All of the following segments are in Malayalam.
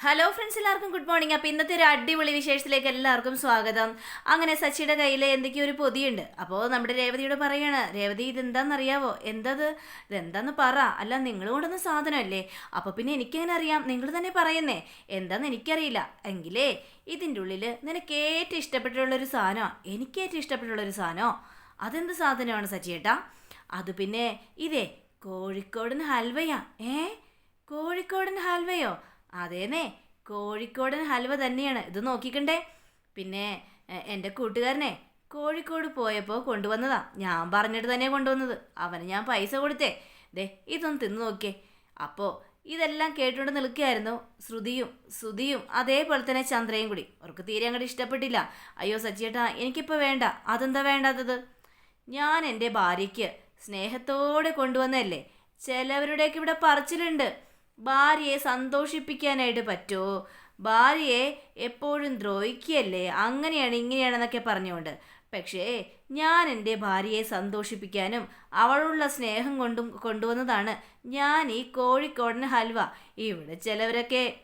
ഹലോ ഫ്രണ്ട്സ് എല്ലാവർക്കും ഗുഡ് മോർണിംഗ് അപ്പോൾ ഇന്നത്തെ ഒരു അടിപൊളി വിശേഷത്തിലേക്ക് എല്ലാവർക്കും സ്വാഗതം. അങ്ങനെ സച്ചിയുടെ കയ്യിൽ എന്തൊക്കെയോ ഒരു പൊതിയുണ്ട്. അപ്പോൾ നമ്മുടെ രേവതിയോട് പറയാണ് രേവതി ഇതെന്താണെന്നറിയാവോ എന്തത്? ഇതെന്താന്ന് പറ. അല്ല നിങ്ങൾ കൊണ്ടുവന്ന സാധനമല്ലേ? അപ്പോൾ പിന്നെ എനിക്കെങ്ങനെ അറിയാം? നിങ്ങൾ തന്നെ പറയുന്നേ. എന്താന്ന് എനിക്കറിയില്ല. എങ്കിലേ ഇതിന്റെ ഉള്ളിൽ നിനക്ക് ഏറ്റവും ഇഷ്ടപ്പെട്ടുള്ളൊരു സാധനമോ. എനിക്ക് ഏറ്റവും ഇഷ്ടപ്പെട്ടുള്ളൊരു സാധനമോ. അതെന്ത് സാധനമാണ് സച്ചിയേട്ടാ? അത് പിന്നെ ഇതേ കോഴിക്കോടൻ ഹൽവയാ. ഏ? കോഴിക്കോടൻ ഹൽവയോ? അതേന്നേ. കോഴിക്കോടൻ ഹൽവ തന്നെയാണ്. ഇത് നോക്കിക്കണ്ടേ. പിന്നെ എന്റെ കൂട്ടുകാരനെ കോഴിക്കോട് പോയപ്പോൾ കൊണ്ടുവന്നതാ. ഞാൻ പറഞ്ഞിട്ട് തന്നെ കൊണ്ടുവന്നത്. അവന് ഞാൻ പൈസ കൊടുത്തേ. ദേ ഇതൊന്ന് തിന്നു നോക്കിയേ. അപ്പോൾ ഇതെല്ലാം കേട്ടുകൊണ്ട് നിൽക്കുകയായിരുന്നു ശ്രുതിയും. ശ്രുതിയും അതേപോലെ തന്നെ ചന്ദ്രയും കൂടി. അവർക്ക് തീരെ അങ്ങോട്ട് ഇഷ്ടപ്പെട്ടില്ല. അയ്യോ സച്ചിയേട്ടാ എനിക്കിപ്പോൾ വേണ്ട. അതെന്താ വേണ്ടാത്തത്? ഞാൻ എന്റെ ഭാര്യയ്ക്ക് സ്നേഹത്തോടെ കൊണ്ടുവന്നതല്ലേ. ചിലവരുടെയൊക്കെ ഇവിടെ പറച്ചിലുണ്ട്. ഭാര്യയെ സന്തോഷിപ്പിക്കാനായിട്ട് പറ്റുമോ ഭാര്യയെ എപ്പോഴും ദ്രോഹിക്കുകയല്ലേ? അങ്ങനെയാണ് ഇങ്ങനെയാണെന്നൊക്കെ പറഞ്ഞുകൊണ്ട്. പക്ഷേ ഞാൻ എന്റെ ഭാര്യയെ സന്തോഷിപ്പിക്കാനും അവളുള്ള സ്നേഹം കൊണ്ടും കൊണ്ടുവന്നതാണ് ഞാൻ ഈ കോഴിക്കോടൻ ഹൽവ. ഇവിടെ ചിലവരൊക്കെ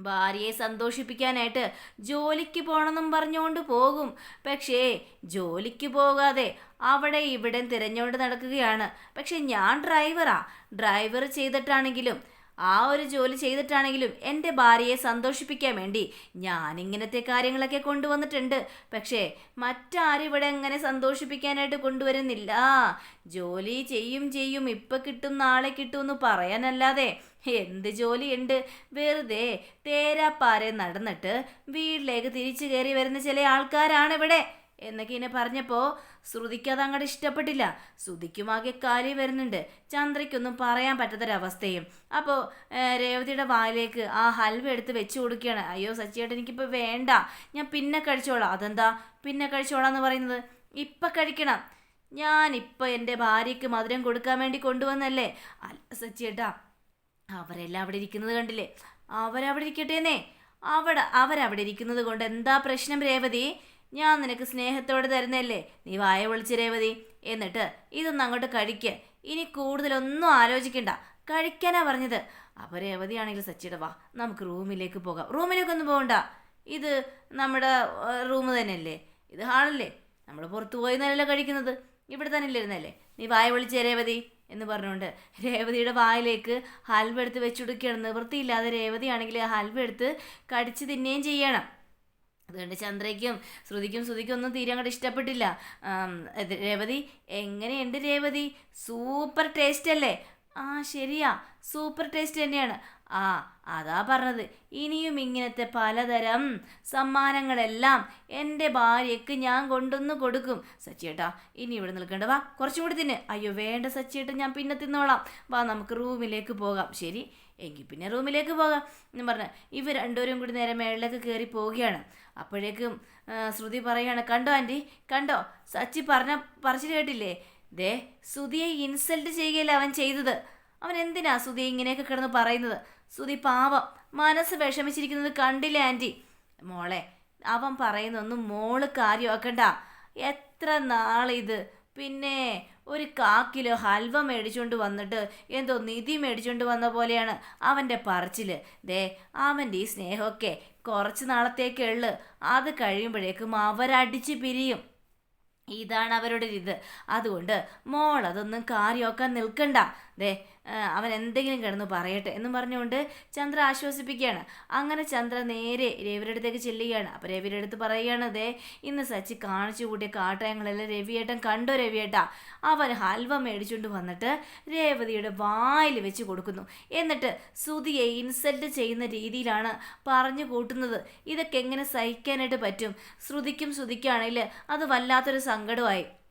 ഭാര്യയെ സന്തോഷിപ്പിക്കാനായിട്ട് ജോലിക്ക് പോകണമെന്നും പറഞ്ഞുകൊണ്ട് പോകും. പക്ഷേ ജോലിക്ക് പോകാതെ അവിടെ ഇവിടെ തിരഞ്ഞുകൊണ്ട് നടക്കുകയാണ്. പക്ഷെ ഞാൻ ഡ്രൈവറാ. ഡ്രൈവർ ചെയ്തിട്ടാണെങ്കിലും ആ ഒരു ജോലി ചെയ്തിട്ടാണെങ്കിലും എന്റെ ഭാര്യയെ സന്തോഷിപ്പിക്കാൻ വേണ്ടി ഞാൻ ഇങ്ങനത്തെ കാര്യങ്ങളൊക്കെ കൊണ്ടുവന്നിട്ടുണ്ട്. പക്ഷേ മറ്റാരും ഇവിടെ അങ്ങനെ സന്തോഷിപ്പിക്കാനായിട്ട് കൊണ്ടുവരുന്നില്ല. ജോലി ചെയ്യും ചെയ്യും ഇപ്പം കിട്ടും നാളെ കിട്ടും എന്ന് പറയാനല്ലാതെ എന്ത് ജോലിയുണ്ട്? വെറുതെ തേരാപ്പാരെ നടന്നിട്ട് വീട്ടിലേക്ക് തിരിച്ചു കയറി വരുന്ന ചില ആൾക്കാരാണ് ഇവിടെ. എന്നൊക്കെ ഇങ്ങനെ പറഞ്ഞപ്പോൾ ശ്രുതിക്ക് അത് അങ്ങോട്ട് ഇഷ്ടപ്പെട്ടില്ല. ശ്രുതിക്കുമാകെ കാലി വരുന്നുണ്ട്. ചന്ദ്രയ്ക്കൊന്നും പറയാൻ പറ്റാത്തൊരവസ്ഥയും. അപ്പോൾ രേവതിയുടെ വായിലേക്ക് ആ ഹൽവ എടുത്ത് വെച്ച് കൊടുക്കുകയാണ്. അയ്യോ സച്ചിയേട്ടൻ എനിക്കിപ്പോൾ വേണ്ട. ഞാൻ പിന്നെ കഴിച്ചോളാം. അതെന്താ? പിന്നെ കഴിച്ചോളാം എന്ന് പറയുന്നത്? ഇപ്പം കഴിക്കണം. ഇപ്പം എന്റെ ഭാര്യയ്ക്ക് മധുരം കൊടുക്കാൻ വേണ്ടി കൊണ്ടുവന്നല്ലേ. അല്ല സച്ചിയേട്ടാ അവരെല്ലാം അവിടെ ഇരിക്കുന്നത് കണ്ടില്ലേ? അവരവിടെ ഇരിക്കട്ടേന്നേ. അവിടെ അവരവിടെ ഇരിക്കുന്നത് കൊണ്ട് എന്താ പ്രശ്നം രേവതി? ഞാൻ നിനക്ക് സ്നേഹത്തോടെ തരുന്നല്ലേ നീ വായ വിളിച്ച് രേവതി. എന്നിട്ട് ഇതൊന്ന് അങ്ങോട്ട് കഴിക്ക്. ഇനി കൂടുതലൊന്നും ആലോചിക്കണ്ട. കഴിക്കാനാ പറഞ്ഞത്. അപ്പോൾ രേവതിയാണെങ്കിൽ സച്ചിയുടെ വാ നമുക്ക് റൂമിലേക്ക് പോകാം. റൂമിലേക്ക് ഒന്നും പോകണ്ട. ഇത് നമ്മുടെ റൂം തന്നെയല്ലേ? ഇത് ഹാളല്ലേ? നമ്മൾ പുറത്തു പോയി നിന്നല്ലോ കഴിക്കുന്നത്? ഇവിടെ തന്നെ ഇല്ലിരുന്നല്ലേ നീ വായ വിളിച്ചേ രേവതി എന്ന് പറഞ്ഞുകൊണ്ട് രേവതിയുടെ വായിലേക്ക് ഹൽവ എടുത്ത് വെച്ചുടുക്കുകയാണ്. നിവൃത്തിയില്ലാതെ രേവതിയാണെങ്കിൽ ഹൽവ എടുത്ത് കടിച്ച് തിന്നുകയും ചെയ്യണം. അതുകൊണ്ട് ചന്ദ്രയ്ക്കും ശ്രുതിക്കും ശ്രുതിക്കും ഒന്നും തീരെ അങ്ങോട്ട് ഇഷ്ടപ്പെട്ടില്ല. രേവതി എങ്ങനെയുണ്ട് രേവതി? സൂപ്പർ ടേസ്റ്റ് അല്ലേ? ആ ശരിയാ. സൂപ്പർ ടേസ്റ്റ് തന്നെയാണ്. ആ അതാ പറഞ്ഞത്. ഇനിയും ഇങ്ങനത്തെ പലതരം സമ്മാനങ്ങളെല്ലാം എന്റെ ഭാര്യയ്ക്ക് ഞാൻ കൊണ്ടുവന്ന് കൊടുക്കും. സച്ചിയേട്ടാ ഇനി ഇവിടെ നിൽക്കേണ്ട. വാ കുറച്ചും കൂടി തിന്ന്. അയ്യോ വേണ്ട സച്ചിയേട്ടൻ ഞാൻ പിന്നെ തിന്നോളാം. വാ നമുക്ക് റൂമിലേക്ക് പോകാം. ശരി? എങ്കിൽ പിന്നെ റൂമിലേക്ക് പോകാം എന്ന് പറഞ്ഞ്. ഇവർ രണ്ടുപേരും കൂടി നേരെ മേളിലേക്ക് കയറി പോവുകയാണ്. അപ്പോഴേക്കും ശ്രുതി പറയാണ് കണ്ടോ ആന്റി? കണ്ടോ? സച്ചി പറഞ്ഞ പറിച്ചു കേട്ടില്ലേ? ദേ ശ്രുതിയെ ഇൻസൾട്ട് ചെയ്യുകയല്ല അവൻ ചെയ്തത്. അവൻ എന്തിനാ ശ്രുതിയെ ഇങ്ങനെയൊക്കെ കിടന്ന് പറയുന്നത്? ശ്രുതി പാവം. മനസ്സ് വിഷമിച്ചിരിക്കുന്നത് കണ്ടില്ല ആന്റി? മോളെ അവൻ പറയുന്നൊന്നും മോൾ കാര്യമാക്കണ്ട. എത്ര നാളിത് പിന്നെ ഒരു കാ കിലോ ഹൽവ മേടിച്ചുകൊണ്ട് വന്നിട്ട് എന്തോ നിധി മേടിച്ചുകൊണ്ട് വന്ന പോലെയാണ് അവന്റെ പറച്ചിൽ ദേ അവന്റെ ഈ സ്നേഹമൊക്കെ കുറച്ച് നാളത്തേക്കേ ഉള്ളു അത് കഴിയുമ്പോഴേക്കും അവരടിച്ച് പിരിയും. ഇതാണ് അവരുടെ ഇത്. അതുകൊണ്ട് മോൾ അതൊന്നും കാര്യമാക്കാൻ നിൽക്കണ്ട. ദേ അവൻ എന്തെങ്കിലും കിടന്ന് പറയട്ടെ എന്നും പറഞ്ഞുകൊണ്ട് ചന്ദ്ര ആശ്വസിപ്പിക്കുകയാണ്. അങ്ങനെ ചന്ദ്ര നേരെ രവിയുടെ അടുത്തേക്ക് ചെല്ലുകയാണ്. അപ്പോൾ രവിയുടെ അടുത്ത് പറയുകയാണ് ദേ ഇന്ന് സച്ചി കാണിച്ചു കൂട്ടിയ കാട്ടയങ്ങളെല്ലാം രവിയേട്ടൻ കണ്ടോ രവിയേട്ടാ? അവൻ ഹൽവ മേടിച്ചുകൊണ്ട് വന്നിട്ട് രേവതിയുടെ വായിൽ വെച്ച് കൊടുക്കുന്നു. എന്നിട്ട് സുതിയെ ഇൻസൾട്ട് ചെയ്യുന്ന രീതിയിലാണ് പറഞ്ഞു കൂട്ടുന്നത്. ഇതൊക്കെ എങ്ങനെ സഹിക്കാനായിട്ട് പറ്റും? ശ്രുതിക്കും ശ്രുതിക്കാണെങ്കിൽ അത് വല്ലാത്തൊരു സങ്കടമായി.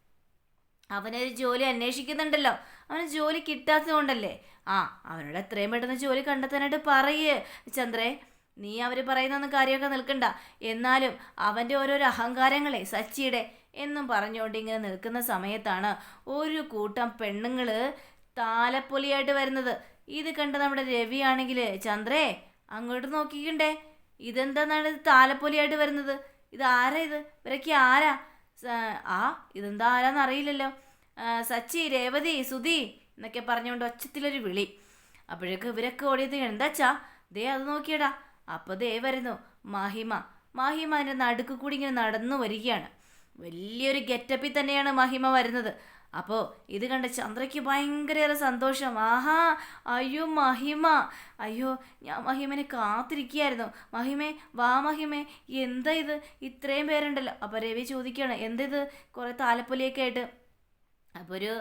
അവനൊരു ജോലി അന്വേഷിക്കുന്നുണ്ടല്ലോ. അവന് ജോലി കിട്ടാത്തതുകൊണ്ടല്ലേ? ആ അവനോട് എത്രയും പെട്ടെന്ന് ജോലി കണ്ടെത്താനായിട്ട് പറയേ. ചന്ദ്രേ നീ അവർ പറയുന്ന കാര്യമൊക്കെ നിൽക്കണ്ട. എന്നാലും അവന്റെ ഓരോരോ അഹങ്കാരങ്ങളെ സച്ചിയുടെ എന്നും പറഞ്ഞുകൊണ്ട് ഇങ്ങനെ നിൽക്കുന്ന സമയത്താണ് ഒരു കൂട്ടം പെണ്ണുങ്ങൾ താലപ്പൊലിയായിട്ട് വരുന്നത്. ഇത് കണ്ട് നമ്മുടെ രവിയാണെങ്കിൽ ചന്ദ്രേ അങ്ങോട്ട് നോക്കിക്കണ്ടേ? ഇതെന്താണ് ഇത് താലപ്പൊലിയായിട്ട് വരുന്നത്? ഇത് ആരാ ഇത്? ഇവരൊക്കെ ആരാ? ആ ഇതെന്താ ആരാന്ന് അറിയില്ലല്ലോ. സച്ചി രേവതി സുധി എന്നൊക്കെ പറഞ്ഞുകൊണ്ട് ഒച്ചത്തിലൊരു വിളി. അപ്പോഴേക്ക് ഇവരൊക്കെ ഓടിയത് എന്താച്ചാ ദേ അത് നോക്കിയടാ. അപ്പോൾ ദേ വരുന്നു മാഹിമ. മാഹിമ അതിന്റെ നടുക്ക് കൂടി ഇങ്ങനെ നടന്നു വരികയാണ്. വലിയൊരു ഗെറ്റപ്പിൽ തന്നെയാണ് മഹിമ വരുന്നത്. അപ്പോൾ ഇത് കണ്ട ചന്ദ്രയ്ക്ക് ഭയങ്കരയേറെ സന്തോഷം. ആഹാ അയ്യോ മഹിമ. അയ്യോ ഞാൻ മഹിമനെ കാത്തിരിക്കുകയായിരുന്നു. മഹിമേ വാ മഹിമേ എന്താ ഇത്? ഇത്രയും പേരുണ്ടല്ലോ. അപ്പോൾ രവി ചോദിക്കുകയാണ് എന്താ ഇത്? കുറേ താലപ്പൊലിയൊക്കെ ആയിട്ട്. അപ്പോൾ ഒരു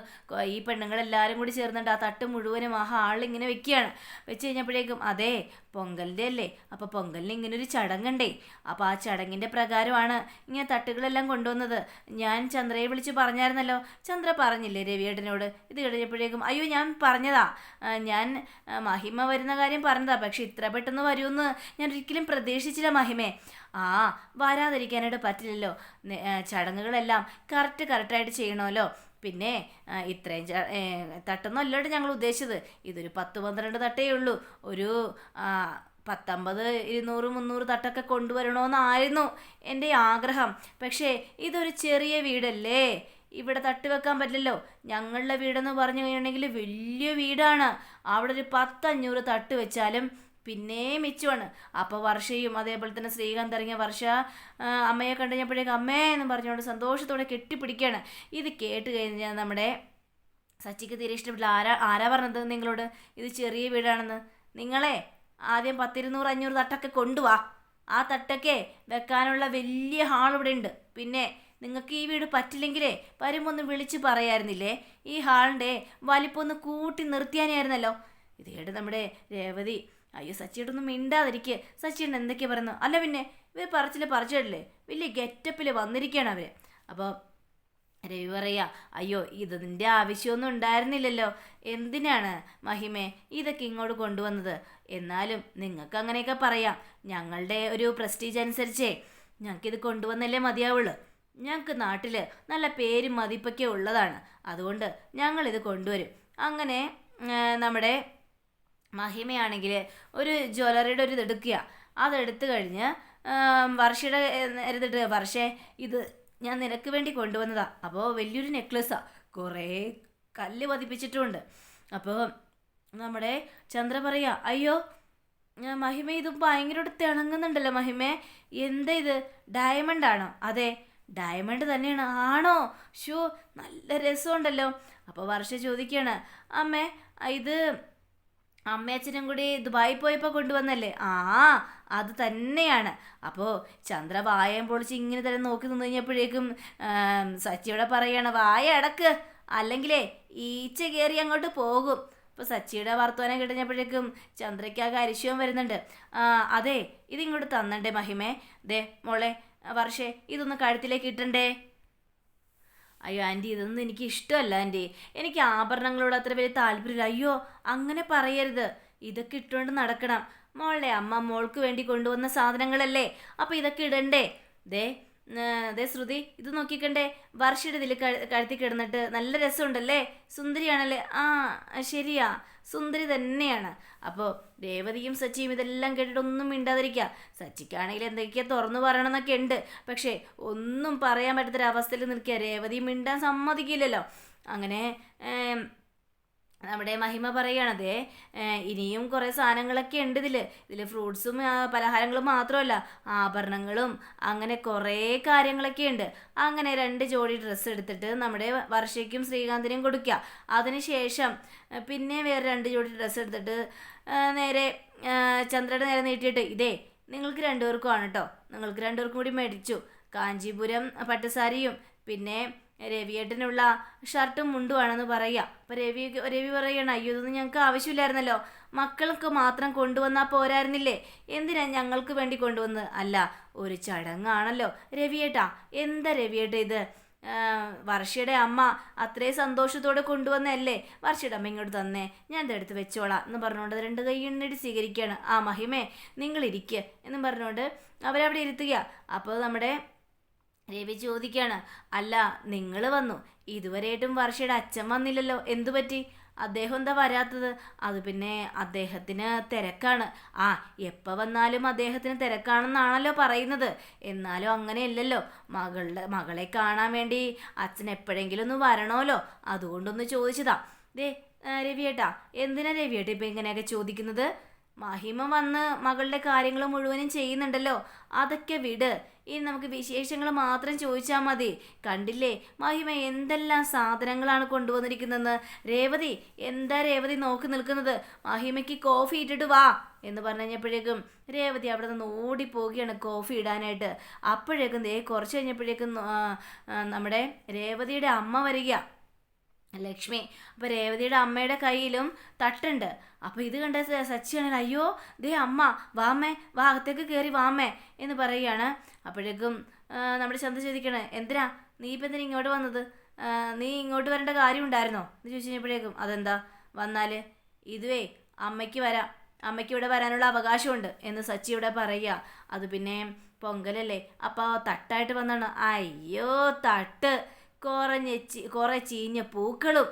ഈ പെണ്ണുങ്ങളെല്ലാവരും കൂടി ചേർന്നിട്ട് ആ തട്ട് മുഴുവനും ആ ഹാളിങ്ങനെ വെക്കുകയാണ്. വെച്ച് കഴിഞ്ഞപ്പോഴേക്കും അതെ പൊങ്കലിന്റെ അല്ലേ? അപ്പോൾ പൊങ്കലിന് ഇങ്ങനെ ഒരു ചടങ്ങുണ്ടേ. അപ്പോൾ ആ ചടങ്ങിന്റെ പ്രകാരമാണ് ഇങ്ങനെ തട്ടുകളെല്ലാം കൊണ്ടുവന്നത്. ഞാൻ ചന്ദ്രയെ വിളിച്ച് പറഞ്ഞായിരുന്നല്ലോ. ചന്ദ്ര പറഞ്ഞില്ലേ രവിയേട്ടനോട്? ഇത് കഴിഞ്ഞപ്പോഴേക്കും അയ്യോ ഞാൻ പറഞ്ഞതാ. ഞാൻ മഹിമ വരുന്ന കാര്യം പറഞ്ഞതാ. പക്ഷെ ഇത്ര പെട്ടെന്ന് വരുമെന്ന് ഞാൻ ഒരിക്കലും പ്രതീക്ഷിച്ചില്ല മഹിമേ. ആ വരാതിരിക്കാനായിട്ട് പറ്റില്ലല്ലോ. ചടങ്ങുകളെല്ലാം കറക്റ്റ് കറക്റ്റായിട്ട് ചെയ്യണമല്ലോ. പിന്നെ ഇത്രയും ച- തട്ടൊന്നും അല്ലോട്ട് ഞങ്ങൾ ഉദ്ദേശിച്ചത്. ഇതൊരു പത്ത് പന്ത്രണ്ട് തട്ടേ ഉള്ളൂ. ഒരു പത്തമ്പത് ഇരുന്നൂറ് മുന്നൂറ് തട്ടൊക്കെ കൊണ്ടുവരണമെന്നായിരുന്നു എന്റെ ആഗ്രഹം. പക്ഷേ ഇതൊരു ചെറിയ വീടല്ലേ? ഇവിടെ തട്ട് വെക്കാൻ പറ്റില്ലല്ലോ. ഞങ്ങളുടെ വീടെന്ന് പറഞ്ഞു കഴിഞ്ഞിട്ടുണ്ടെങ്കിൽ വലിയ വീടാണ്. അവിടെ ഒരു പത്തഞ്ഞൂറ് തട്ട് വെച്ചാലും പിന്നെ മിച്ചമാണ്. അപ്പോൾ വർഷയും അതേപോലെ തന്നെ ശ്രീകാന്ത് ഇറങ്ങിയ വർഷ അമ്മയെ കണ്ടു കഴിഞ്ഞപ്പോഴേക്കും അമ്മേ എന്ന് പറഞ്ഞുകൊണ്ട് സന്തോഷത്തോടെ കെട്ടിപ്പിടിക്കുകയാണ് ഇത് കേട്ട് കഴിഞ്ഞാൽ നമ്മുടെ സച്ചിക്ക് തീരെ ഇഷ്ടപ്പെട്ടില്ല. ആരാ ആരാ പറഞ്ഞത് നിങ്ങളോട്? ഇത് ചെറിയ വീടാണെന്ന്. നിങ്ങളെ ആദ്യം പത്തിരുന്നൂറ് അഞ്ഞൂറ് തട്ടൊക്കെ കൊണ്ടുവാ. ആ തട്ടൊക്കെ വെക്കാനുള്ള വലിയ ഹാൾ ഇവിടെ ഉണ്ട്. പിന്നെ നിങ്ങൾക്ക് ഈ വീട് പറ്റില്ലെങ്കിലേ വരുമ്പോൾ ഒന്ന് വിളിച്ച് പറയായിരുന്നില്ലേ? ഈ ഹാളിന്റെ വലിപ്പമൊന്ന് കൂട്ടി നിർത്തിയാനായിരുന്നല്ലോ. ഇത് കേട്ട് നമ്മുടെ രേവതി അയ്യോ സച്ചിയോടൊന്നും മിണ്ടാതിരിക്കുക സച്ചിയുടെ എന്തൊക്കെയാ പറയുന്നു അല്ല പിന്നെ ഇവർ പറച്ചിൽ പറിച്ചിട്ടില്ലേ? വലിയ ഗെറ്റപ്പിൽ വന്നിരിക്കുകയാണ് അവർ അപ്പോൾ രവി പറയുക അയ്യോ ഇതിന്റെ ആവശ്യമൊന്നും ഉണ്ടായിരുന്നില്ലല്ലോ. എന്തിനാണ് മഹിമേ ഇതൊക്കെ ഇങ്ങോട്ട് കൊണ്ടുവന്നത്? എന്നാലും നിങ്ങൾക്ക് അങ്ങനെയൊക്കെ പറയാം. ഞങ്ങളുടെ ഒരു പ്രസ്റ്റീജ് അനുസരിച്ചേ ഞങ്ങൾക്കിത് കൊണ്ടുവന്നല്ലേ മതിയാവുള്ളൂ. ഞങ്ങൾക്ക് നാട്ടിൽ നല്ല പേരും മതിപ്പൊക്കെ ഉള്ളതാണ്. അതുകൊണ്ട് ഞങ്ങളിത് കൊണ്ടുവരും. അങ്ങനെ നമ്മുടെ മഹിമയാണെങ്കിൽ ഒരു ജ്വല്ലറിയുടെ ഒരു ഇതെടുക്കുക അതെടുത്തു കഴിഞ്ഞ് വർഷയുടെ എടുത്തിട്ട് വർഷേ ഇത് ഞാൻ നിനക്ക് വേണ്ടി കൊണ്ടുവന്നതാ. അപ്പോൾ വലിയൊരു നെക്ലസ്സാണ് കുറേ കല്ല് പതിപ്പിച്ചിട്ടുമുണ്ട് അപ്പോൾ നമ്മുടെ ചന്ദ്ര പറയാ അയ്യോ മഹിമ ഇത് ഭയങ്കരമായിട്ട് തിളങ്ങുന്നുണ്ടല്ലോ മഹിമേ. എന്താ ഇത്? ഡയമണ്ട് ആണോ? അതെ ഡയമണ്ട് തന്നെയാണ്. ആണോ? ഷോ നല്ല രസമുണ്ടല്ലോ. അപ്പോൾ വർഷ ചോദിക്കുകയാണ് അമ്മേ ഇത് അമ്മയച്ഛനും കൂടി ദുബായി പോയപ്പോൾ കൊണ്ടുവന്നല്ലേ? ആ അത് തന്നെയാണ്. അപ്പോൾ ചന്ദ്ര വായം പൊളിച്ച് ഇങ്ങനെ തന്നെ നോക്കി നിന്ന് കഴിഞ്ഞപ്പോഴേക്കും സച്ചിയുടെ പറയാണ് വായ അടക്ക്. അല്ലെങ്കിലേ ഈച്ച കയറി അങ്ങോട്ട് പോകും. അപ്പോൾ സച്ചിയുടെ വർത്തമാനം കിട്ടഞ്ഞപ്പോഴേക്കും ചന്ദ്രയ്ക്ക് ആകെ വരുന്നുണ്ട്. അതെ ഇതിങ്ങോട്ട് തന്നണ്ടേ മഹിമേ. ദേ മോളെ വർഷേ ഇതൊന്ന് കഴുത്തിലേക്ക് ഇട്ടണ്ടേ? അയ്യോ ആന്റി ഇതൊന്നും എനിക്ക് ഇഷ്ടമല്ല ആന്റി. എനിക്ക് ആഭരണങ്ങളോട് അത്ര വലിയ താല്പര്യമില്ല. അയ്യോ അങ്ങനെ പറയരുത്. ഇതൊക്കെ ഇട്ടുകൊണ്ട് നടക്കണം. മോളെ അമ്മ മോൾക്ക് വേണ്ടി കൊണ്ടുവന്ന സാധനങ്ങളല്ലേ? അപ്പോൾ ഇതൊക്കെ ഇടണ്ടേ? ദേ ദേ ശ്രുതി ഇത് നോക്കിക്കണ്ടേ? വർഷയുടെ ഇതിൽ കഴുത്തി കിടന്നിട്ട് നല്ല രസമുണ്ടല്ലേ? സുന്ദരിയാണല്ലേ? ആ ശരിയാ. സുന്ദരി തന്നെയാണ്. അപ്പോൾ രേവതിയും സച്ചിയും ഇതെല്ലാം കേട്ടിട്ട് ഒന്നും മിണ്ടാതിരിക്കുക സച്ചിക്കാണെങ്കിൽ എന്തൊക്കെയാ തുറന്നു പറയണമെന്നൊക്കെ ഉണ്ട്. പക്ഷേ ഒന്നും പറയാൻ പറ്റാത്തൊരവസ്ഥയിൽ നിൽക്കുക. രേവതി മിണ്ടാൻ സമ്മതിക്കില്ലല്ലോ. അങ്ങനെ നമ്മുടെ മഹിമ പറയണതേ ഇനിയും കുറേ സാധനങ്ങളൊക്കെ ഉണ്ട് ഇതിൽ. ഇതിൽ ഫ്രൂട്ട്സും പലഹാരങ്ങളും മാത്രമല്ല ആഭരണങ്ങളും അങ്ങനെ കുറേ കാര്യങ്ങളൊക്കെ ഉണ്ട്. അങ്ങനെ രണ്ട് ജോഡി ഡ്രസ്സ് എടുത്തിട്ട് നമ്മുടെ വർഷയ്ക്കും ശ്രീകാന്തിനും കൊടുക്കുക അതിനുശേഷം പിന്നെ വേറെ രണ്ട് ജോഡി ഡ്രസ്സ് എടുത്തിട്ട് നേരെ ചന്ദ്രയുടെ നേരെ നീട്ടിയിട്ട് ഇതേ നിങ്ങൾക്ക് രണ്ടുപേർക്കും ആണ് കേട്ടോ നിങ്ങൾക്ക് രണ്ടുപേർക്കും കൂടി മേടിച്ചു. കാഞ്ചീപുരം പട്ടുസാരിയും പിന്നെ രവിയേട്ടനുള്ള ഷർട്ടും മുണ്ടുമാണെന്ന് പറയുക അപ്പോൾ രവി രവി പറയണം അയ്യോ ഇതൊന്നും ഞങ്ങൾക്ക് ആവശ്യമില്ലായിരുന്നല്ലോ. മക്കൾക്ക് മാത്രം കൊണ്ടുവന്നാൽ പോരായിരുന്നില്ലേ? എന്തിനാ ഞങ്ങൾക്ക് വേണ്ടി കൊണ്ടുവന്നത്? അല്ല ഒരു ചടങ്ങാണല്ലോ. രവിയേട്ടാ എന്താ രവിയേട്ട ഇത്? വർഷയുടെ അമ്മ അത്രയും സന്തോഷത്തോടെ കൊണ്ടുവന്നല്ലേ വർഷയുടെ അമ്മ ഇങ്ങോട്ട് തന്നേ. ഞാൻ ഇതെടുത്ത് വെച്ചോളാം എന്ന് പറഞ്ഞുകൊണ്ട് രണ്ട് കൈ എണ്ണിട്ട് സ്വീകരിക്കുകയാണ്. ആ മഹിമേ നിങ്ങൾ ഇരിക്കുക എന്നും പറഞ്ഞുകൊണ്ട് അവരവിടെ ഇരുത്തുക അപ്പോൾ നമ്മുടെ രവി ചോദിക്കുകയാണ് അല്ല നിങ്ങൾ വന്നു. ഇതുവരെയായിട്ടും വർഷയുടെ അച്ഛൻ വന്നില്ലല്ലോ. എന്തു പറ്റി? അദ്ദേഹം എന്താ വരാത്തത്? അത് പിന്നെ അദ്ദേഹത്തിന് തിരക്കാണ്. ആ എപ്പോൾ വന്നാലും അദ്ദേഹത്തിന് തിരക്കാണെന്നാണല്ലോ പറയുന്നത്. എന്നാലും അങ്ങനെയല്ലല്ലോ. മകളുടെ മകളെ കാണാൻ വേണ്ടി അച്ഛൻ എപ്പോഴെങ്കിലും ഒന്ന് വരണമല്ലോ. അതുകൊണ്ടൊന്ന് ചോദിച്ചതാ. ദേ രവിയേട്ടാ എന്തിനാ രവിയേട്ടാ ഇപ്പം ഇങ്ങനെയൊക്കെ ചോദിക്കുന്നത്? മഹിമ വന്ന് മകളുടെ കാര്യങ്ങൾ മുഴുവനും ചെയ്യുന്നുണ്ടല്ലോ. അതൊക്കെ വിട്. ഇനി നമുക്ക് വിശേഷങ്ങൾ മാത്രം ചോദിച്ചാൽ മതി. കണ്ടില്ലേ? മഹിമ എന്തെല്ലാം സാധനങ്ങളാണ് കൊണ്ടുവന്നിരിക്കുന്നതെന്ന്? രേവതി എന്താ രേവതി നോക്കി നിൽക്കുന്നത്? മഹിമയ്ക്ക് കോഫി ഇട്ടിട്ട് വാ എന്ന് പറഞ്ഞു കഴിഞ്ഞപ്പോഴേക്കും രേവതി അവിടെ നിന്ന് ഓടിപ്പോവുകയാണ് കോഫി ഇടാനായിട്ട്. അപ്പോഴേക്കും ദേ കുറച്ച് കഴിഞ്ഞപ്പോഴേക്കും നമ്മുടെ രേവതിയുടെ അമ്മ വരിക. ലക്ഷ്മി അപ്പോൾ രേവതിയുടെ അമ്മയുടെ കയ്യിലും തട്ടുണ്ട്. അപ്പോൾ ഇത് കണ്ട സച്ചിയാണ് അയ്യോ ദേ അമ്മ വാമേ വാ അകത്തേക്ക് കയറി വാമേ എന്ന് പറയുകയാണ്. അപ്പോഴേക്കും നമ്മുടെ ചന്ത ചോദിക്കണേ എന്തിനാ? നീ ഇപ്പം എന്തിനാ ഇങ്ങോട്ട് വന്നത്? നീ ഇങ്ങോട്ട് വരേണ്ട കാര്യം ഉണ്ടായിരുന്നോ? എന്ന് ചോദിച്ചു കഴിഞ്ഞപ്പോഴേക്കും അതെന്താ? വന്നാൽ ഇതുവേ അമ്മയ്ക്ക് വരാം. അമ്മയ്ക്ക് ഇവിടെ വരാനുള്ള അവകാശമുണ്ട് എന്ന് സച്ചി ഇവിടെ പറയുക. അത് പിന്നെ പൊങ്കലല്ലേ? അപ്പോൾ തട്ടായിട്ട് വന്നാണ് അയ്യോ തട്ട്. കുറഞ്ഞ കുറെ ചീഞ്ഞ പൂക്കളും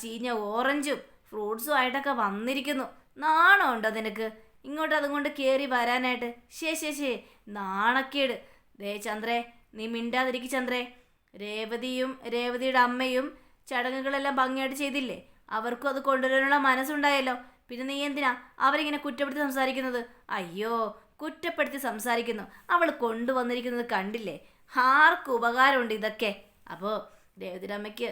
ചീഞ്ഞ ഓറഞ്ചും ഫ്രൂട്ട്സും ആയിട്ടൊക്കെ വന്നിരിക്കുന്നു. നാണമുണ്ടോ നിനക്ക്? ഇങ്ങോട്ട് അതും കൊണ്ട് കയറി വരാനായിട്ട്. ശേ ശേ ശേ നാണക്കേട്. ദേ ചന്ദ്രേ നീ മിണ്ടാതിരിക്കും ചന്ദ്രേ. രേവതിയും രേവതിയുടെ അമ്മയും ചടങ്ങുകളെല്ലാം ഭംഗിയായിട്ട് ചെയ്തില്ലേ? അവർക്കും അത് കൊണ്ടുവരാനുള്ള മനസ്സുണ്ടായല്ലോ. പിന്നെ നീ എന്തിനാ അവരിങ്ങനെ കുറ്റപ്പെടുത്തി സംസാരിക്കുന്നത്? അയ്യോ കുറ്റപ്പെടുത്തി സംസാരിക്കുന്നു. അവൾ കൊണ്ടുവന്നിരിക്കുന്നത് കണ്ടില്ലേ? ആർക്കും ഉപകാരമുണ്ട് ഇതൊക്കെ. അപ്പോൾ രേവതിയുടെ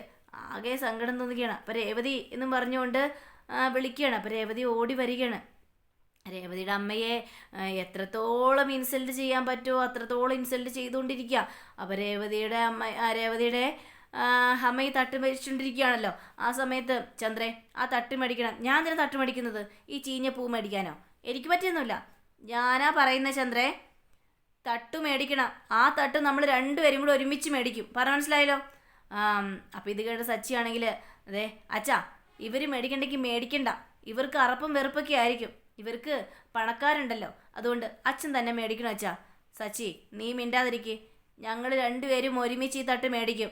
ആകെ സങ്കടം തോന്നുകയാണ് അപ്പോൾ രേവതി എന്നും പറഞ്ഞുകൊണ്ട് വിളിക്കുകയാണ്. അപ്പോൾ രേവതി ഓടി വരികയാണ്. രേവതിയുടെ അമ്മയെ എത്രത്തോളം ഇൻസൾട്ട് ചെയ്യാൻ പറ്റുമോ അത്രത്തോളം ഇൻസൾട്ട് ചെയ്തുകൊണ്ടിരിക്കുക. അപ്പോൾ രേവതിയുടെ അമ്മ രേവതിയുടെ അമ്മയെ തട്ട് മേടിച്ചുകൊണ്ടിരിക്കുകയാണല്ലോ ആ സമയത്ത് ചന്ദ്രേ ആ തട്ട് മേടിക്കണം. ഞാൻ തന്നെ തട്ട് മേടിക്കുന്നത്? ഈ ചീഞ്ഞ പൂ മേടിക്കാനോ? എനിക്ക് പറ്റിയൊന്നുമില്ല. ഞാനാ പറയുന്ന ചന്ദ്രേ തട്ട് മേടിക്കണം. ആ തട്ട് നമ്മൾ രണ്ടുപേരും കൂടെ ഒരുമിച്ച് മേടിക്കും. പറഞ്ഞ മനസ്സിലായല്ലോ? അപ്പം ഇത് കേട്ട സച്ചിയാണെങ്കിൽ അതെ അച്ഛാ ഇവർ മേടിക്കണ്ടെങ്കിൽ മേടിക്കണ്ട. ഇവർക്ക് അറപ്പും വെറുപ്പൊക്കെ ആയിരിക്കും. ഇവർക്ക് പണക്കാരുണ്ടല്ലോ. അതുകൊണ്ട് അച്ഛൻ തന്നെ മേടിക്കണം അച്ഛാ. സച്ചി നീ മിണ്ടാതിരിക്കേ. ഞങ്ങൾ രണ്ടുപേരും ഒരുമിച്ച് ഈ തട്ട് മേടിക്കും.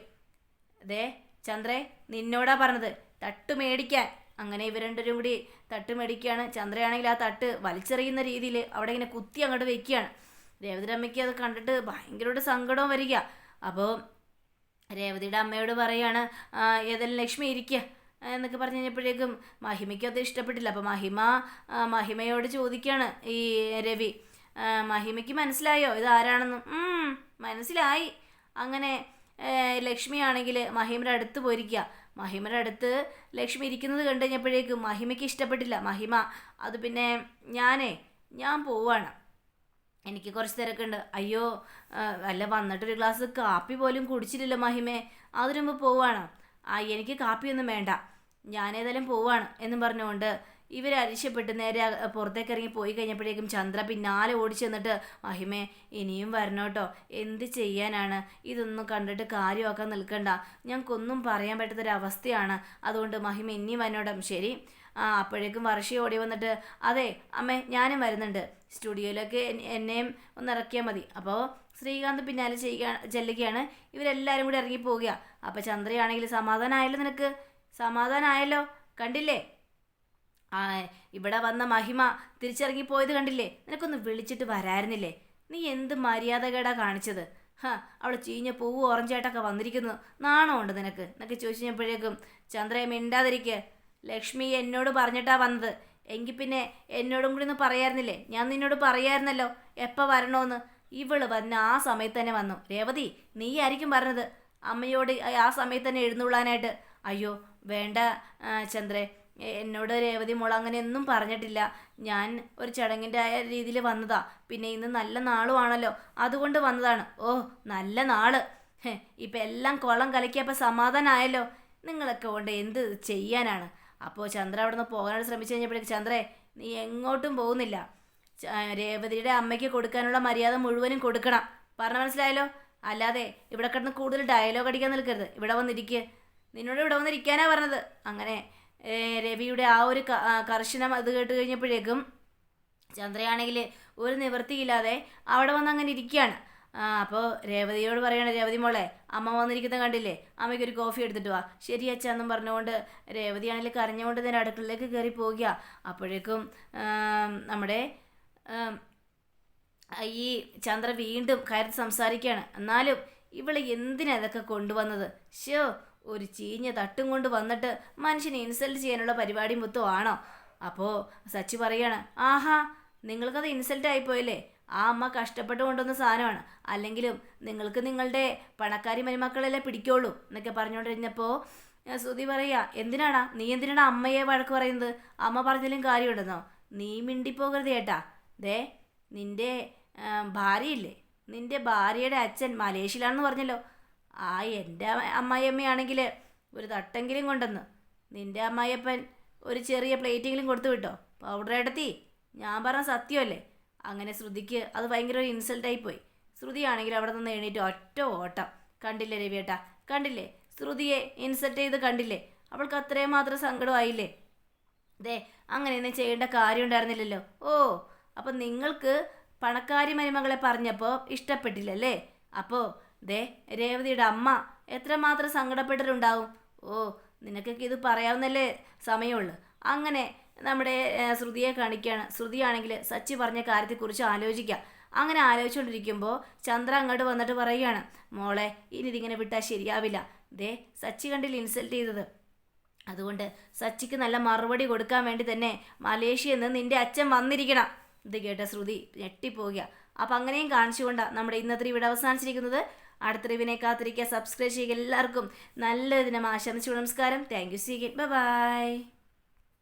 ദേ ചന്ദ്രേ നിന്നോടാ പറഞ്ഞത്. തട്ട് മേടിക്കാൻ. അങ്ങനെ ഇവർ രണ്ടുപേരും കൂടി തട്ട് മേടിക്കുകയാണ് ചന്ദ്രയാണെങ്കിൽ ആ തട്ട് വലിച്ചെറിയുന്ന രീതിയിൽ അവിടെ ഇങ്ങനെ കുത്തി അങ്ങോട്ട് വെക്കുകയാണ് രേവതിയുടെ അത് കണ്ടിട്ട് ഭയങ്കരമായിട്ട് സങ്കടവും വരിക. അപ്പോൾ രേവതിയുടെ അമ്മയോട് പറയാണ് ഏതെല്ലാം ലക്ഷ്മി ഇരിക്കുക എന്നൊക്കെ പറഞ്ഞു കഴിഞ്ഞപ്പോഴേക്കും മഹിമയ്ക്ക് അത് ഇഷ്ടപ്പെട്ടില്ല. അപ്പോൾ മഹിമ മഹിമയോട് ചോദിക്കുകയാണ് ഈ രവി "ആ, മഹിമയ്ക്ക് മനസ്സിലായോ? ഇത് ആരാണെന്ന്? മനസ്സിലായി. അങ്ങനെ ലക്ഷ്മി ആണെങ്കിൽ മഹിമയുടെ അടുത്ത് പോയിരിക്കുക മഹിമയുടെ അടുത്ത് ലക്ഷ്മി ഇരിക്കുന്നത് കണ്ടു കഴിഞ്ഞപ്പോഴേക്കും മഹിമയ്ക്ക് ഇഷ്ടപ്പെട്ടില്ല. മഹിമ അത് പിന്നെ ഞാനേ ഞാൻ പോവാണ്. എനിക്ക് കുറച്ച് തിരക്കുണ്ട്. അയ്യോ അല്ല വന്നിട്ടൊരു ഗ്ലാസ് കാപ്പി പോലും കുടിച്ചില്ലല്ലോ മഹിമേ. അതിനു പോവാണ്. ആ എനിക്ക് കാപ്പിയൊന്നും വേണ്ട. ഞാനേതായാലും പോവാണ് എന്നും പറഞ്ഞുകൊണ്ട് ഇവർ അരിശപ്പെട്ട് നേരെ പുറത്തേക്ക് ഇറങ്ങി പോയി കഴിഞ്ഞപ്പോഴേക്കും ചന്ദ്ര പിന്നാലെ ഓടി ചെന്നിട്ട് മഹിമേ ഇനിയും വരണോട്ടോ എന്ത് ചെയ്യാനാണ്? ഇതൊന്നും കണ്ടിട്ട് കാര്യമാക്കാൻ നിൽക്കണ്ട. ഞങ്ങൾക്കൊന്നും പറയാൻ പറ്റാത്തൊരവസ്ഥയാണ്. അതുകൊണ്ട് മഹിമ ഇനിയും വന്നോടം ശരി. ആ അപ്പോഴേക്കും വർഷി ഓടി വന്നിട്ട് അതെ അമ്മേ ഞാനും വരുന്നുണ്ട്. സ്റ്റുഡിയോയിലൊക്കെ എന്നെയും ഒന്ന് ഇറക്കിയാൽ മതി. അപ്പോൾ ശ്രീകാന്ത് പിന്നാലെ ചെയ്യുക ചെല്ലുകയാണ്. ഇവരെല്ലാവരും കൂടി ഇറങ്ങി പോവുക അപ്പോൾ ചന്ദ്രയാണെങ്കിൽ സമാധാനമായല്ലോ നിനക്ക്? സമാധാനമായല്ലോ കണ്ടില്ലേ? ആ ഇവിടെ വന്ന മഹിമ തിരിച്ചിറങ്ങി പോയത് കണ്ടില്ലേ? നിനക്കൊന്ന് വിളിച്ചിട്ട് വരായിരുന്നില്ലേ? നീ എന്ത് മര്യാദകേടാ കാണിച്ചത്? ഹാ അവൾ ചീഞ്ഞ പൂവ് ഓറഞ്ചായിട്ടൊക്കെ വന്നിരിക്കുന്നു. നാണമുണ്ട് നിനക്ക്? എന്നൊക്കെ ചോദിച്ചു കഴിഞ്ഞപ്പോഴേക്കും ചന്ദ്രയെ മിണ്ടാതിരിക്കുക ലക്ഷ്മി എന്നോട് പറഞ്ഞിട്ടാ വന്നത്. എങ്കിൽ പിന്നെ എന്നോടും കൂടി ഒന്ന് പറയായിരുന്നില്ലേ? ഞാൻ നിന്നോട് പറയായിരുന്നല്ലോ എപ്പോൾ വരണോന്ന്. ഇവൾ വന്ന ആ സമയത്ത് തന്നെ വന്നു. രേവതി നീ ആയിരിക്കും പറഞ്ഞത്. അമ്മയോട് ആ സമയത്ത് തന്നെ എഴുന്നള്ളാനായിട്ട്. അയ്യോ വേണ്ട ചന്ദ്രേ. എന്നോട് രേവതി മോൾ അങ്ങനെയൊന്നും പറഞ്ഞിട്ടില്ല. ഞാൻ ഒരു ചടങ്ങിന്റെ രീതിയിൽ വന്നതാ. പിന്നെ ഇന്ന് നല്ല നാളുമാണല്ലോ അതുകൊണ്ട് വന്നതാണ്. ഓ നല്ല നാൾ. ഇപ്പം എല്ലാം കുളം കലക്കിയപ്പോൾ സമാധാനമായല്ലോ നിങ്ങളൊക്കെ കൊണ്ട് എന്ത് ചെയ്യാനാണ്? അപ്പോൾ ചന്ദ്ര അവിടെ നിന്ന് പോകാനായിട്ട് ശ്രമിച്ചു കഴിഞ്ഞപ്പോഴേക്ക് ചന്ദ്രേ നീ എങ്ങോട്ടും പോകുന്നില്ല. രേവതിയുടെ അമ്മയ്ക്ക് കൊടുക്കാനുള്ള മര്യാദ മുഴുവനും കൊടുക്കണം. പറഞ്ഞ മനസ്സിലായല്ലോ? അല്ലാതെ ഇവിടെ കിടന്ന് കൂടുതൽ ഡയലോഗ് അടിക്കാൻ നിൽക്കരുത്. ഇവിടെ വന്നിരിക്കുക നിന്നോട് ഇവിടെ വന്നിരിക്കാനാ പറഞ്ഞത്. അങ്ങനെ രവിയുടെ ആ ഒരു കർശനം അത് കേട്ട് കഴിഞ്ഞപ്പോഴേക്കും ചന്ദ്രയാണെങ്കിൽ ഒരു നിവൃത്തിയില്ലാതെ അവിടെ വന്ന് അങ്ങനെ ഇരിക്കുകയാണ്. ആ അപ്പോൾ രേവതിയോട് പറയണേ രേവതി മോളെ അമ്മ വന്നിരിക്കുന്ന കണ്ടില്ലേ? അമ്മയ്ക്ക് ഒരു കോഫി എടുത്തിട്ട് വാ. ശരി അച്ഛ എന്നും പറഞ്ഞുകൊണ്ട് രേവതിയാണെങ്കിൽ കരഞ്ഞുകൊണ്ട് നേരെ അടുക്കളയിലേക്ക് കയറി പോവുക അപ്പോഴേക്കും നമ്മുടെ ഈ ചന്ദ്ര വീണ്ടും കയറി സംസാരിക്കുകയാണ്. എന്നാലും ഇവൾ എന്തിനാ ഇതൊക്കെ കൊണ്ടുവന്നത്? ഷോ ഒരു ചീഞ്ഞ തട്ടും കൊണ്ട് വന്നിട്ട് മനുഷ്യനെ ഇൻസൾട്ട് ചെയ്യാനുള്ള പരിപാടി മൊത്തമാണോ ആണോ? അപ്പോൾ സച്ചി പറയാണ് ആഹാ നിങ്ങൾക്കത് ഇൻസൾട്ട് ആയിപ്പോയല്ലേ? ആ അമ്മ കഷ്ടപ്പെട്ട് കൊണ്ടുവന്ന സാധനമാണ്. അല്ലെങ്കിലും നിങ്ങൾക്ക് നിങ്ങളുടെ പണക്കാരി മരുമക്കളല്ലേ പിടിക്കുള്ളൂ എന്നൊക്കെ പറഞ്ഞുകൊണ്ടിരുന്നപ്പോൾ ശ്രുതി പറയുക എന്തിനാടാ? നീ എന്തിനാണ് അമ്മയെ വഴക്ക് പറയുന്നത്? അമ്മ പറഞ്ഞാലും കാര്യമുണ്ടെന്നോ? നീ മിണ്ടിപ്പോകരുത് ചേട്ടാ. ദേ നിന്റെ ഭാര്യയില്ലേ? നിന്റെ ഭാര്യയുടെ അച്ഛൻ മലേഷ്യയിലാണെന്ന് പറഞ്ഞല്ലോ. ആ എന്റെ അമ്മായിയമ്മയാണെങ്കിൽ ഒരു തട്ടെങ്കിലും കൊണ്ടെന്ന് നിന്റെ അമ്മായിയപ്പൻ ഒരു ചെറിയ പ്ലേറ്റെങ്കിലും കൊടുത്തു വിട്ടോ? പൗഡർ എടുത്തി? ഞാൻ പറഞ്ഞ സത്യമല്ലേ? അങ്ങനെ ശ്രുതിക്ക് അത് ഭയങ്കര ഒരു ഇൻസൾട്ടായി പോയി ശ്രുതിയാണെങ്കിൽ അവിടെ നിന്ന് എണീറ്റ് ഒറ്റ ഓട്ടം. കണ്ടില്ലേ രവിയേട്ട? കണ്ടില്ലേ? ശ്രുതിയെ ഇൻസൾട്ട് ചെയ്ത് കണ്ടില്ലേ? അവൾക്ക് അത്രയും മാത്രം സങ്കടമായില്ലേ? ദേ അങ്ങനെയൊന്നും ചെയ്യേണ്ട കാര്യം ഉണ്ടായിരുന്നില്ലല്ലോ ഓ അപ്പം നിങ്ങൾക്ക് പണക്കാരി മരുമകളെ പറഞ്ഞപ്പോൾ ഇഷ്ടപ്പെട്ടില്ലല്ലേ? അപ്പോൾ ദേ രേവതിയുടെ അമ്മ എത്രമാത്രം സങ്കടപ്പെട്ടിട്ടുണ്ടാവും? ഓ നിനക്കൊക്കെ ഇത് പറയാവുന്നല്ലേ സമയമുള്ളൂ. അങ്ങനെ നമ്മുടെ ശ്രുതിയെ കാണിക്കുകയാണ് ശ്രുതിയാണെങ്കിൽ സച്ചി പറഞ്ഞ കാര്യത്തെക്കുറിച്ച് ആലോചിക്കാം. അങ്ങനെ ആലോചിച്ചുകൊണ്ടിരിക്കുമ്പോൾ ചന്ദ്ര അങ്ങോട്ട് വന്നിട്ട് പറയുകയാണ് മോളെ ഇനി ഇതിങ്ങനെ വിട്ടാൽ ശരിയാവില്ല. ദേ സച്ചി കണ്ടിൽ ഇൻസൾട്ട് ചെയ്തത്. അതുകൊണ്ട് സച്ചിക്ക് നല്ല മറുപടി കൊടുക്കാൻ വേണ്ടി തന്നെ മലേഷ്യയിൽ നിന്ന് നിന്റെ അച്ഛൻ വന്നിരിക്കണം. ഇത് കേട്ട ശ്രുതി ഞെട്ടിപ്പോകുക അപ്പം അങ്ങനെയും കാണിച്ചുകൊണ്ടാണ് നമ്മുടെ ഇന്നത്തെ ഇവിടെ അവസാനിച്ചിരിക്കുന്നത്. അടുത്ത റിവിനെ കാത്തിരിക്കുക. സബ്സ്ക്രൈബ് ചെയ്യുക എല്ലാവർക്കും. നല്ല ദിനം ആശംസിച്ചു. നമസ്കാരം. Thank you get by